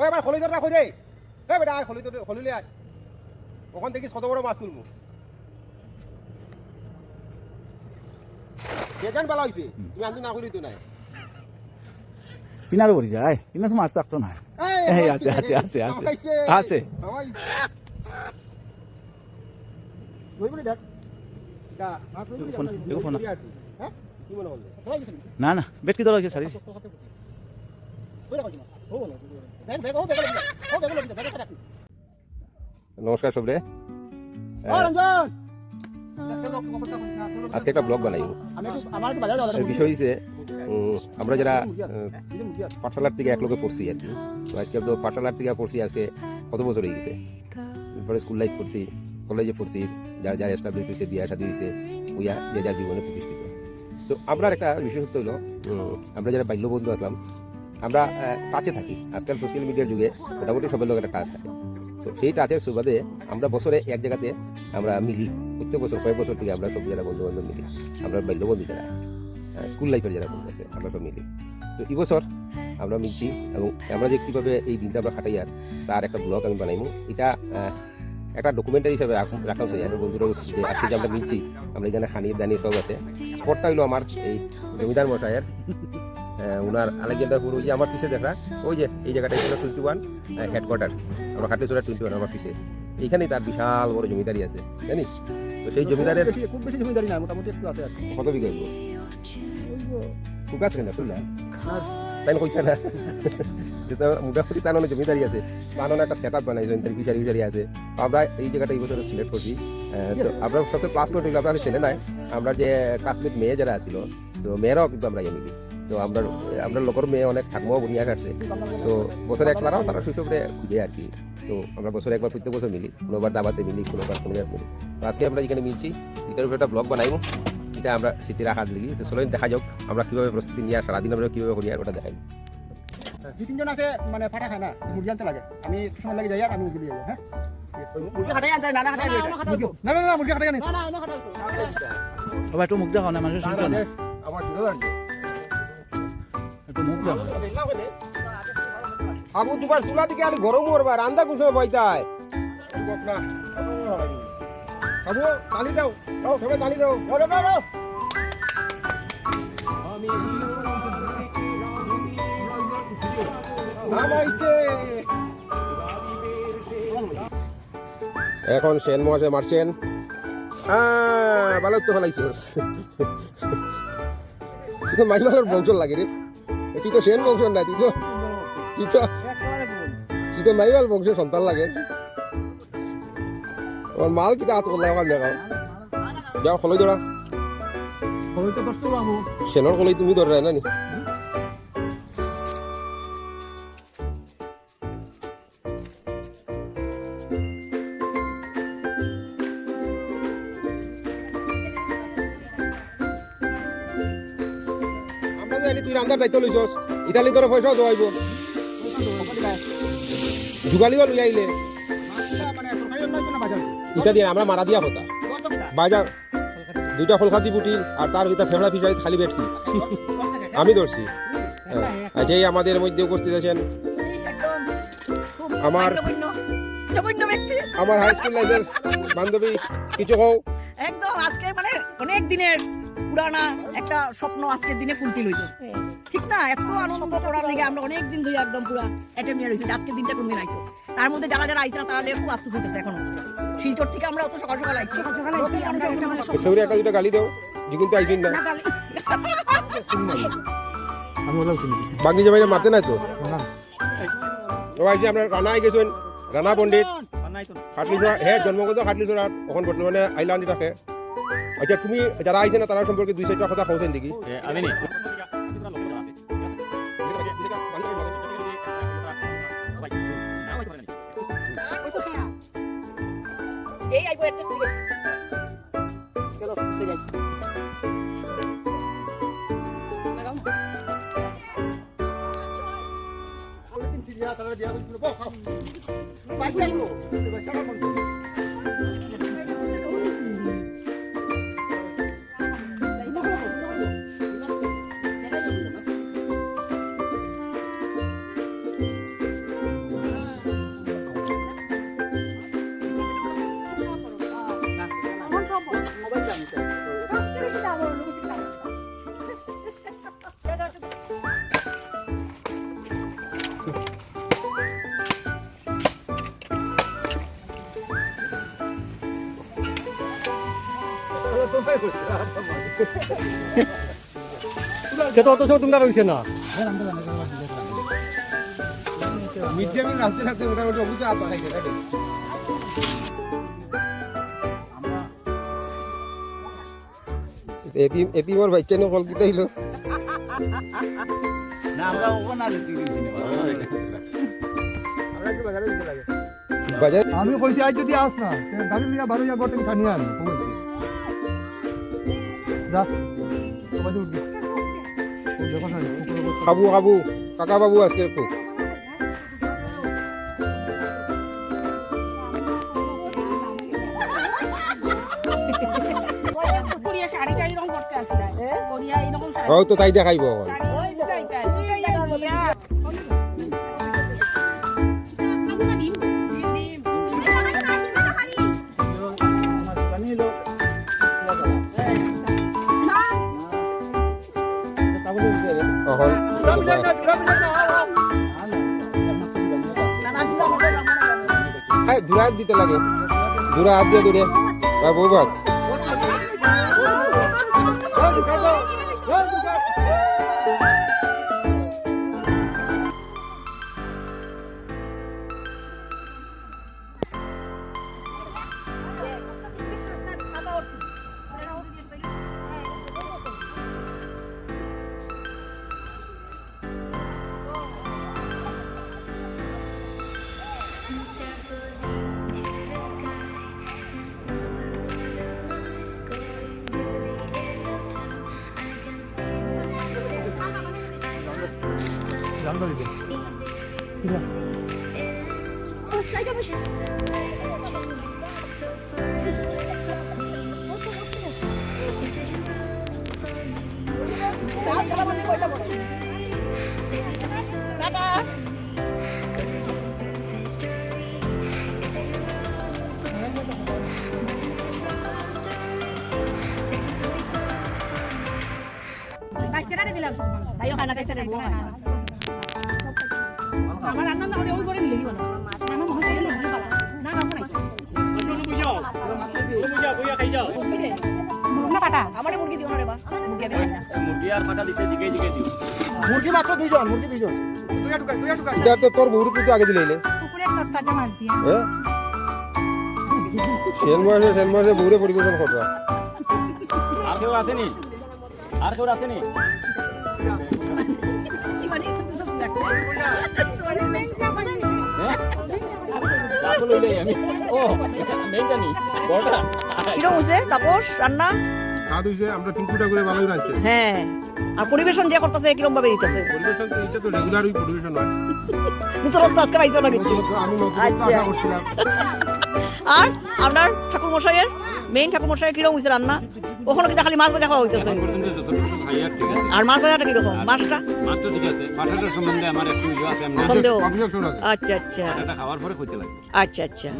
ওই এবার খলি ধরে রাখো রে বেটা আয় খলি খলি আয় ওখান থেকে শত বড় মাছ তুলবো কেজান বেলা হয়েছে তুমি আনতে না করি তো নাই কিনারে পড়ি যায় কিনা তো মাছ থাকতো না এই, আছে, আছে, আছে, আছে। আছে। দেখো হ্যাঁ মনে না না বেট কি সারিস নমস্কার সবরে আজকে একটা ব্লগ বানাই। বিষয় হচ্ছে আমরা যারা পাঠশালার থেকে এক লোকে পড়ছি আর কি। আজকে তো পাঠশালার থেকে পড়ছি আজকে কত বছর হয়ে গেছে? তারপরে স্কুল লাইফ পড়ছি কলেজে পড়ছি যার যার এস্টাবলিশ হয়েছে বিয়া শাদী হয়েছে ওইয়া যে যার জীবনে প্রতিষ্ঠিত। তো আমরা একটা বিশেষত্ব হলো আমরা যারা বাল্যবন্ধু আসলাম আমরা টাচে থাকি। আজকাল সোশ্যাল মিডিয়ার যুগে মোটামুটি সবার লোক একটা টাচ থাকে। তো সেই টাচের সুবাদে আমরা বছরে এক জায়গাতে আমরা মিলি। প্রত্যেক বছর, কয়েক বছর থেকে আমরা সব যারা বন্ধু বান্ধব মিলি। আমরা বাল্যবন্ধু যারা স্কুল লাইফের যারা বন্ধু আছে, আমরা সব মিলি। তো এই বছর আমরা মিলছি এবং আমরা যে কীভাবে এই দিনটা আমরা খাটাই আর তার একটা ব্লগ আমি বানাইমু, এটা একটা ডকুমেন্টারি হিসাবে রাখ- উচিত আমার বন্ধুরা যে আজকে যে আমরা মিলছি, আমরা এখানে খানি দানি সব আছে। স্পটটা হইল আমার এই জমিদার মশাইয়ের ওনার আলেকজান্ডারপুর ওই যে আমার পিছে দেখা ওই যে এই জায়গাটা ছিল টোয়েন্টি ওয়ান হেডকোয়ার্টার আমরা খাটলিচড়া টোয়েন্টি ওয়ান আমার পিছে এইখানেই তার বিশাল বড় জমিদারি আছে জানিস? তো সেই জমিদারের খুব বেশি জমিদারি না মোটামুটি একটু আছে কত বিঘা ঠিক আছে না তাই না কইতে না? যেটা মোটামুটি তার অনেক জমিদারি আছে। তার অনেক একটা সেট আপ বানাই তার ফিচারি ফিচারি আছে। আমরা এই জায়গাটা এই বছর সিলেক্ট করছি। তো আমরা সবচেয়ে প্লাস পয়েন্ট হইল আমরা ছেলে নাই। আমরা যে কাশ্মীর মেয়ে যারা আছিল তো মেয়েরাও কিন্তু আমরা মিলি তো আমরা আমরা লোকের মেয়ে অনেক ঠাকুমাও বুনিয়া কাটছে তো বছরে একবারও তারা শৈশবে খুঁজে আর কি। তো আমরা বছরে একবার প্রত্যেক বছর মিলি কোনোবার দাবাতে মিলি কোনোবার কোনো জায়গায় মিলি। তো আজকে আমরা এখানে মিলছি এটার উপরে একটা ব্লগ বানাইবো। এটা আমরা স্মৃতি রাখার লিগি তো চলো দেখা যাক আমরা কীভাবে প্রস্তুতি নিয়ে আর সারাদিন আমরা কীভাবে করি আর ওটা দেখাই। দুই তিনজন আছে মানে ফাটা খায় না মুরগি আনতে লাগে। আমি একটু সময় লাগে যাই আর আমি মুরগি দিয়ে যাই হ্যাঁ? মুরগি খাটাই আনতে না না খাটাই না না না মুরগি খাটাই আনি। ও ভাই একটু মুখ দেখাও না মানুষ শুনছো না? আমার ছিল আবু তোমার চুলা দিকে আলি গরম করবা রান্দা কুসে বইতায়। আবু তালি দাও দাও সবাই তালি দাও। দাও দাও দাও এখন সেন মহাশয় মারছেন। আহ, ভালো তো ফেলাইছিস মাইমালের বংশ লাগে রে। তুই তো সেন বংশ না তুই তো তুই তো তুই তো মাইবাল বংশের সন্তান লাগে। আমার মাল কিটা হাত করলে আমার দেখাও যাও কলই ধরা সেনর কলই তুমি ধরে না নি? জানি তুই রান্দার দায়িত্ব লইছস ইতালি তোর পয়সাও দেওয়াইব যুগালিও লই আইলে ইটা দিয়ে, আমরা মারা দিয়া হতা বাজার দুইটা কলকাতি পুটি আর তার ভিতরে ফেমলা ফিশারি খালি বেটকি আমি ধরছি। আচ্ছা এই আমাদের মধ্যে উপস্থিত আছেন আমার আমার হাই স্কুল লাইফের বান্ধবী, কিছু কও? একদম আজকে মানে অনেক দিনের পুরানা একটা স্বপ্ন আজকের দিনে ফুলফিল হইতো ঠিক না? এত আনন্দ করার লেগে আমরা অনেক দিন ধরে একদম পুরা অ্যাটেম্প নিয়ে রয়েছি আজকের দিনটা কোনদিন আইতো। তার মধ্যে যারা যারা আইছে তারা লেগে খুব আফসোস হইতেছে এখনও। শিলচর থেকে আমরা অত সকাল সকাল আইছি। সকাল সকাল আইছি আমরা একটা দুটা গালি দাও কিন্তু আইসিন না। আমি বাকি যে মারতে নাই তো? ও আইসি আমরা রানা আই গেছেন রানা পণ্ডিত খাটলিছড়া হ্যাঁ জন্মগত খাটলিছড়া এখন বর্তমানে আইলান্ডি থাকে। আচ্ছা তুমি যারা আইছে না তারা সম্পর্কে দুই চারটা কথা কৌছেন দেখি। আমি নি। যেই আইবো অ্যাড্রেস চলো চলে যাই। দিন সিরিয়া তারা সে অত সময় তোমরা রয়েছে মিড ডে মিল রাখতে রাখতে মোটামুটি গেছে। এটি এটি মোর বাচ্চা নিয়ে কল কিতে না আমরা ওখানে বাজারে দিতে লাগে। বাজার? আমি কইছি আজ যদি আস না গাড়ি নিয়ে বারো আনি কইছি যা সবাই উঠবি খাবু খাবু কাকা বাবু আজকে শাড়ি। ও তো তাই দেখাইব এখন এখন হ্যাঁ দূরা হাত দিতে লাগে দূরা হাত দিয়ে দূরে বা বউ 장갑이 돼. 그냥. Lahat ka naman ni Boy Sabon. Tata! Pagkira na nila. Tayo ka na tayo sa nabuhay. আমার রান্না না ওই করে দিলে কি বলো আমার মনে হয় না ভালো না না নাই। না পাটা। আমারে মুরগি দিও না রে বা। মুরগি আমি খাই না মুরগি মাত্র দুইজন মুরগি দুইজন। এটা তো তোর বউর তো আগে দিলে কুকুরের তরকারি মার দিয়া। হ্যাঁ সেন মাসে সেন মাসে বউরে পরিবেশন করবা আর কেউ আসেনি? আর কেউ আসেনি? রান্না? স্বাদ হইছে আমরা তিনকুটা করে ভালোই রাখছে হ্যাঁ। আর পরিবেশন যে করতেছে ভাবে দিতেছে? পরিবেশন তো এটা তো রেগুলারই পরিবেশন হয়। নতুন তো আজকে পাইছো আমি আচ্ছা। আশা করছিলাম। আর আপনার ঠাকুর মশাইয়ের মেইন ঠাকুর মশাইয়ের কিরম হইছে রান্না ওখানে কিন্তু খালি মাছ ভাজা খাওয়া হইতেছে? আর মাছ কীরকম? মাছটা? মাছটা ঠিক আছে। মাছটা সম্বন্ধে আমার একটু ইয়ে আছে আচ্ছা আচ্ছা। খাওয়ার পরে আচ্ছা আচ্ছা।